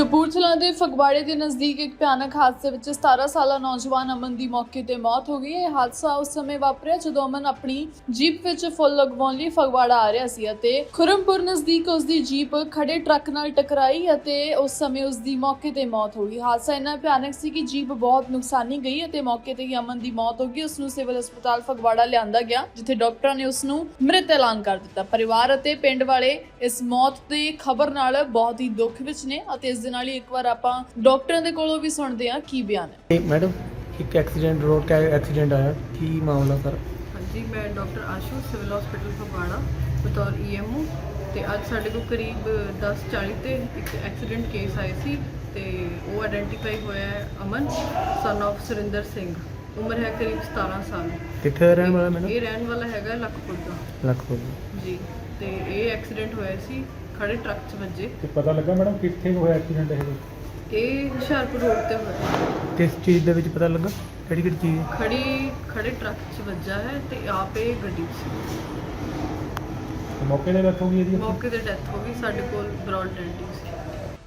ਕਪੂਰਥਲਾ ਦੇ ਫਗਵਾੜੇ ਦੇ ਨਜ਼ਦੀਕ ਇੱਕ ਭਿਆਨਕ ਹਾਦਸੇ ਵਿੱਚ 17 ਸਾਲਾ ਨੌਜਵਾਨ ਅਮਨ ਦੀ ਮੌਕੇ ਤੇ ਮੌਤ ਹੋ ਗਈ। ਇਹ ਹਾਦਸਾ ਉਸ ਸਮੇਂ ਵਾਪਰਿਆ ਜਦੋਂ ਅਮਨ ਆਪਣੀ ਜੀਪ ਵਿੱਚ ਫੁੱਲ ਲਗਵਾਉਣ ਲਈ ਫਗਵਾੜਾ ਆ ਰਿਹਾ ਸੀ ਅਤੇ ਖੁਰਮਪੁਰ ਨਜ਼ਦੀਕ ਉਸ ਦੀ ਜੀਪ ਖੜੇ ਟਰੱਕ ਨਾਲ ਟਕਰਾਈ ਅਤੇ ਉਸ ਸਮੇਂ ਉਸ ਦੀ ਮੌਕੇ ਤੇ ਮੌਤ ਹੋ ਗਈ। ਹਾਦਸਾ ਇੰਨਾ ਭਿਆਨਕ ਸੀ ਕਿ ਜੀਪ ਬਹੁਤ ਨੁਕਸਾਨੀ ਗਈ ਅਤੇ ਮੌਕੇ ਤੇ ਹੀ ਅਮਨ ਦੀ ਮੌਤ ਹੋ ਗਈ। ਉਸ ਨੂੰ ਸਿਵਲ ਹਸਪਤਾਲ ਫਗਵਾੜਾ ਲਿਆਂਦਾ ਗਿਆ, ਜਿੱਥੇ ਡਾਕਟਰਾਂ ਨੇ ਉਸ ਨੂੰ ਮ੍ਰਿਤ ਐਲਾਨ ਕਰ ਦਿੱਤਾ। ਪਰਿਵਾਰ ਅਤੇ ਪਿੰਡ ਵਾਲੇ ਇਸ ਮੌਤ ਦੀ ਖਬਰ ਨਾਲ ਬਹੁਤ ਹੀ ਦੁੱਖ ਵਿੱਚ ਨੇ ਅਤੇ ਇਸ ਦੇ ਨਾਲ ਹੀ ਇੱਕ ਵਾਰ ਆਪਾਂ ਡਾਕਟਰਾਂ ਦੇ ਕੋਲੋਂ ਵੀ ਸੁਣਦੇ ਹਾਂ ਕੀ ਬਿਆਨ ਹੈ। ਇਹ ਮੈਡਮ ਇੱਕ ਐਕਸੀਡੈਂਟ ਰੋਡ ਕਾ ਐਕਸੀਡੈਂਟ ਆਇਆ। ਕੀ ਮਾਮਲਾ ਸਰ? ਹਾਂਜੀ ਮੈਂ doctor Ashu civil hospital Phagwara ਬਤੌਰ ਈਐਮਓ ਤੇ ਅੱਜ ਸਾਡੇ ਕੋਲ ਕਰੀਬ 10:40 ਤੇ ਇੱਕ ਐਕਸੀਡੈਂਟ ਕੇਸ ਆਇਆ ਸੀ ਤੇ ਉਹ ਆਇਡੈਂਟੀਫਾਈ ਹੋਇਆ ਹੈ ਅਮਨ ਸਨ of ਸੁਰਿੰਦਰ ਸਿੰਘ। ਉਮਰ ਹੈ ਕਰੀਬ 17 ਸਾਲ। ਕਿੱਥੇ ਦਾ ਰਹਿਣ ਵਾਲਾ ਮੈਡਮ? ਇਹ ਰਹਿਣ ਵਾਲਾ ਹੈਗਾ ਲਖਪੁਰ ਦਾ। ਲਖਪੁਰ ਜੀ ਤੇ ਇਹ ਐਕਸੀਡੈਂਟ ਹੋਇਆ ਸੀ ਖੜੇ ਟਰੱਕ 'ਚ ਵੱਜੇ। ਤੇ ਪਤਾ ਲੱਗਾ ਮੈਡਮ ਕਿੱਥੇ ਹੋਇਆ ਐਕਸੀਡੈਂਟ ਇਹ? ਇਹ ਹੁਸ਼ਿਆਰਪੁਰ ਰੋਡ ਤੇ ਹੋਇਆ। ਕਿਸ ਚੀਜ਼ ਦੇ ਵਿੱਚ ਪਤਾ ਲੱਗਾ? ਕਿਹੜੀ ਕਿਹੜੀ ਚੀਜ਼? ਖੜੀ ਖੜੇ ਟਰੱਕ 'ਚ ਵੱਜਾ ਹੈ ਤੇ ਆਪ ਗੱਡੀ 'ਚ ਤੇ ਮੌਕੇ ਤੇ ਡੈਥ ਹੋ ਗਈ ਇਹਦੀ? ਮੌਕੇ ਤੇ ਡੈਥ ਹੋ ਗਈ ਸਾਡੇ ਕੋਲ ਬ੍ਰੌਡ ਡੈਂਟਿੰਗ ਸੀ।